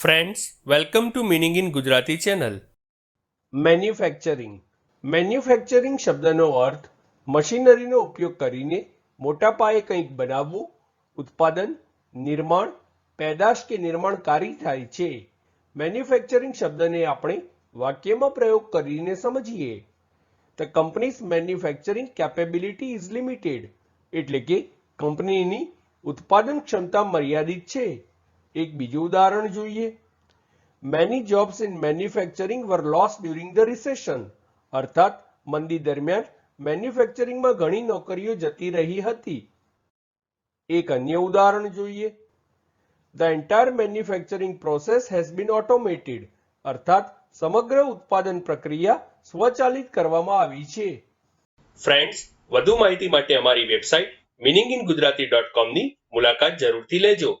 Friends welcome to meaning in Gujarati channel manufacturing manufacturing શબ્દનો અર્થ મશીનરીનો ઉપયોગ કરીને મોટા પાયે કંઈક બનાવવું, ઉત્પાદન, નિર્માણ, પેદાશ કે નિર્માણકારી થાય છે. મેન્યુફેક્ચરિંગ શબ્દને આપણે વાક્યમાં પ્રયોગ કરીને સમજીએ. The company's manufacturing capability is limited એટલે કે કંપનીની ઉત્પાદન ક્ષમતા મર્યાદિત છે. એક બીજું ઉદાહરણ જોઈએ. Many jobs in manufacturing were lost during the recession અર્થાત, મંદી દરમિયાન મેન્યુફેક્ચરિંગમાં ઘણી નોકરીઓ જતી રહી હતી. એક અન્ય ઉદાહરણ જોઈએ. The entire manufacturing process has been automated અર્થાત, સમગ્ર ઉત્પાદન પ્રક્રિયા સ્વચાલિત કરવામાં આવી છે. ફ્રેન્ડ્સ વધુ માહિતી માટે અમારી website meaning in Gujarati dot કોમની મુલાકાત જરૂરથી લેજો.